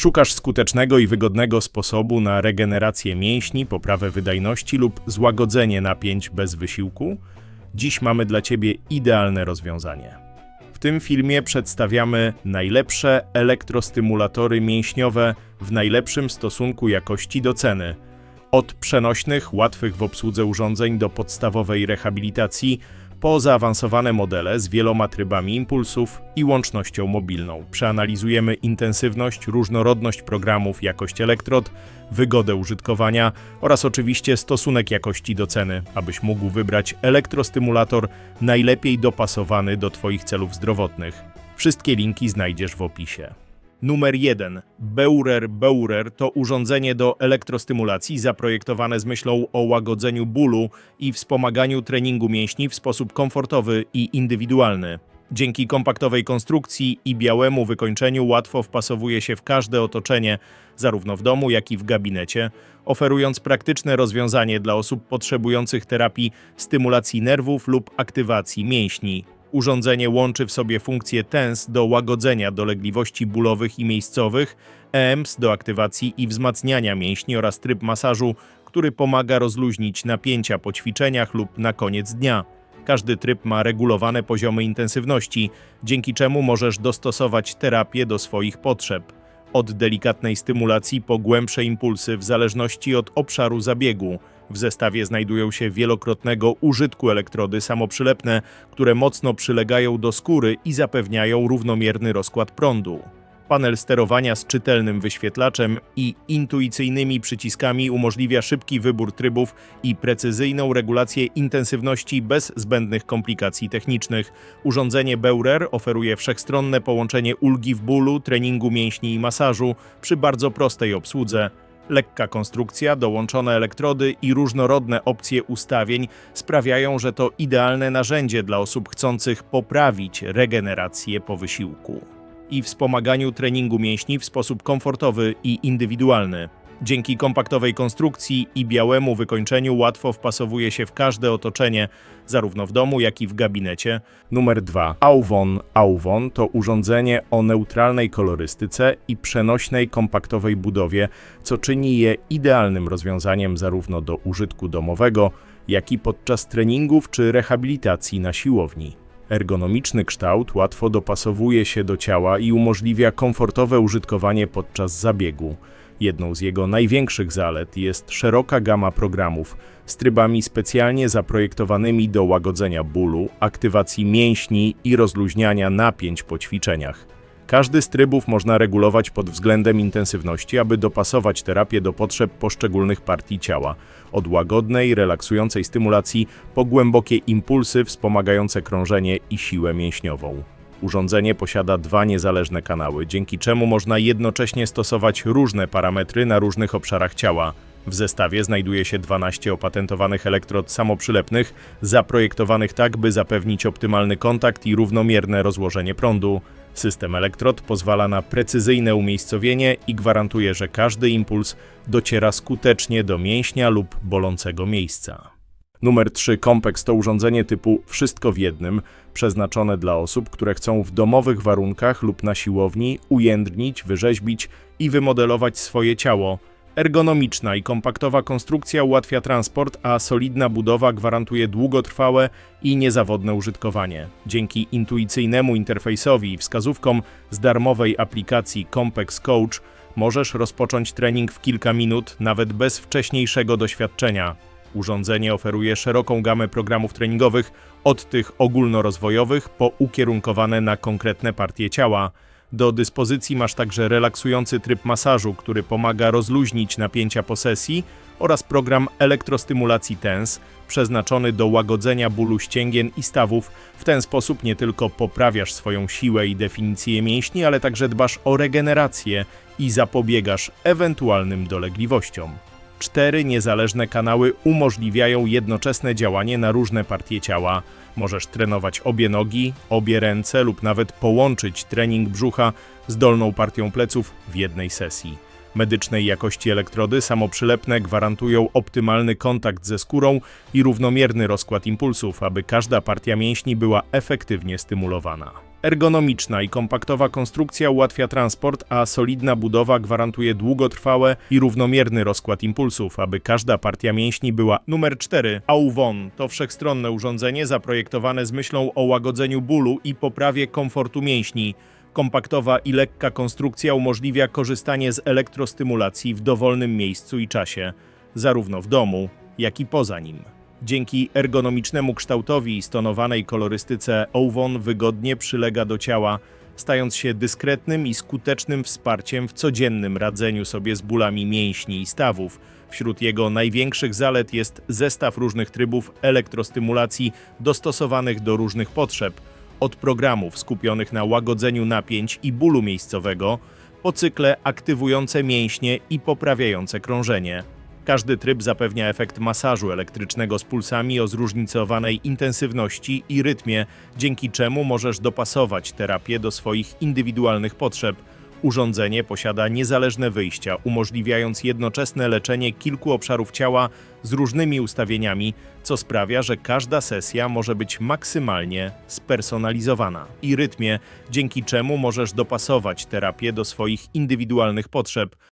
Szukasz skutecznego i wygodnego sposobu na regenerację mięśni, poprawę wydajności lub złagodzenie napięć bez wysiłku? Dziś mamy dla Ciebie idealne rozwiązanie. W tym filmie przedstawiamy najlepsze elektrostymulatory mięśniowe w najlepszym stosunku jakości do ceny. Od przenośnych, łatwych w obsłudze urządzeń do podstawowej rehabilitacji, po zaawansowane modele z wieloma trybami impulsów i łącznością mobilną. Przeanalizujemy intensywność, różnorodność programów, jakość elektrod, wygodę użytkowania oraz oczywiście stosunek jakości do ceny, abyś mógł wybrać elektrostymulator najlepiej dopasowany do Twoich celów zdrowotnych. Wszystkie linki znajdziesz w opisie. Numer 1. Beurer Beurer to urządzenie do elektrostymulacji zaprojektowane z myślą o łagodzeniu bólu i wspomaganiu treningu mięśni w sposób komfortowy i indywidualny. Dzięki kompaktowej konstrukcji i białemu wykończeniu łatwo wpasowuje się w każde otoczenie, zarówno w domu, jak i w gabinecie, oferując praktyczne rozwiązanie dla osób potrzebujących terapii stymulacji nerwów lub aktywacji mięśni. Urządzenie łączy w sobie funkcję TENS do łagodzenia dolegliwości bólowych i miejscowych, EMS do aktywacji i wzmacniania mięśni oraz tryb masażu, który pomaga rozluźnić napięcia po ćwiczeniach lub na koniec dnia. Każdy tryb ma regulowane poziomy intensywności, dzięki czemu możesz dostosować terapię do swoich potrzeb. Od delikatnej stymulacji po głębsze impulsy w zależności od obszaru zabiegu. W zestawie znajdują się wielokrotnego użytku elektrody samoprzylepne, które mocno przylegają do skóry i zapewniają równomierny rozkład prądu. Panel sterowania z czytelnym wyświetlaczem i intuicyjnymi przyciskami umożliwia szybki wybór trybów i precyzyjną regulację intensywności bez zbędnych komplikacji technicznych. Urządzenie Beurer oferuje wszechstronne połączenie ulgi w bólu, treningu mięśni i masażu przy bardzo prostej obsłudze. Lekka konstrukcja, dołączone elektrody i różnorodne opcje ustawień sprawiają, że to idealne narzędzie dla osób chcących poprawić regenerację po wysiłku i wspomaganiu treningu mięśni w sposób komfortowy i indywidualny. Dzięki kompaktowej konstrukcji i białemu wykończeniu łatwo wpasowuje się w każde otoczenie, zarówno w domu, jak i w gabinecie. Numer 2. Auvon Auvon to urządzenie o neutralnej kolorystyce i przenośnej kompaktowej budowie, co czyni je idealnym rozwiązaniem zarówno do użytku domowego, jak i podczas treningów czy rehabilitacji na siłowni. Ergonomiczny kształt łatwo dopasowuje się do ciała i umożliwia komfortowe użytkowanie podczas zabiegu. Jedną z jego największych zalet jest szeroka gama programów z trybami specjalnie zaprojektowanymi do łagodzenia bólu, aktywacji mięśni i rozluźniania napięć po ćwiczeniach. Każdy z trybów można regulować pod względem intensywności, aby dopasować terapię do potrzeb poszczególnych partii ciała, od łagodnej, relaksującej stymulacji po głębokie impulsy wspomagające krążenie i siłę mięśniową. Urządzenie posiada dwa niezależne kanały, dzięki czemu można jednocześnie stosować różne parametry na różnych obszarach ciała. W zestawie znajduje się 12 opatentowanych elektrod samoprzylepnych, zaprojektowanych tak, by zapewnić optymalny kontakt i równomierne rozłożenie prądu. System elektrod pozwala na precyzyjne umiejscowienie i gwarantuje, że każdy impuls dociera skutecznie do mięśnia lub bolącego miejsca. Numer 3 Compex to urządzenie typu wszystko w jednym, przeznaczone dla osób, które chcą w domowych warunkach lub na siłowni ujędrnić, wyrzeźbić i wymodelować swoje ciało. Ergonomiczna i kompaktowa konstrukcja ułatwia transport, a solidna budowa gwarantuje długotrwałe i niezawodne użytkowanie. Dzięki intuicyjnemu interfejsowi i wskazówkom z darmowej aplikacji Compex Coach możesz rozpocząć trening w kilka minut, nawet bez wcześniejszego doświadczenia. Urządzenie oferuje szeroką gamę programów treningowych, od tych ogólnorozwojowych po ukierunkowane na konkretne partie ciała. Do dyspozycji masz także relaksujący tryb masażu, który pomaga rozluźnić napięcia po sesji oraz program elektrostymulacji TENS, przeznaczony do łagodzenia bólu ścięgien i stawów. W ten sposób nie tylko poprawiasz swoją siłę i definicję mięśni, ale także dbasz o regenerację i zapobiegasz ewentualnym dolegliwościom. Cztery niezależne kanały umożliwiają jednoczesne działanie na różne partie ciała. Możesz trenować obie nogi, obie ręce lub nawet połączyć trening brzucha z dolną partią pleców w jednej sesji. Medycznej jakości elektrody samoprzylepne gwarantują optymalny kontakt ze skórą i równomierny rozkład impulsów, aby każda partia mięśni była efektywnie stymulowana. Ergonomiczna i kompaktowa konstrukcja ułatwia transport, a solidna budowa gwarantuje długotrwałe i równomierny rozkład impulsów, aby każda partia mięśni była numer 4. AUVON to wszechstronne urządzenie zaprojektowane z myślą o łagodzeniu bólu i poprawie komfortu mięśni. Kompaktowa i lekka konstrukcja umożliwia korzystanie z elektrostymulacji w dowolnym miejscu i czasie, zarówno w domu, jak i poza nim. Dzięki ergonomicznemu kształtowi i stonowanej kolorystyce Ouvon wygodnie przylega do ciała, stając się dyskretnym i skutecznym wsparciem w codziennym radzeniu sobie z bólami mięśni i stawów. Wśród jego największych zalet jest zestaw różnych trybów elektrostymulacji dostosowanych do różnych potrzeb, od programów skupionych na łagodzeniu napięć i bólu miejscowego, po cykle aktywujące mięśnie i poprawiające krążenie. Każdy tryb zapewnia efekt masażu elektrycznego z pulsami o zróżnicowanej intensywności i rytmie, dzięki czemu możesz dopasować terapię do swoich indywidualnych potrzeb. Urządzenie posiada niezależne wyjścia, umożliwiając jednoczesne leczenie kilku obszarów ciała z różnymi ustawieniami, co sprawia, że każda sesja może być maksymalnie spersonalizowana i rytmie, dzięki czemu możesz dopasować terapię do swoich indywidualnych potrzeb.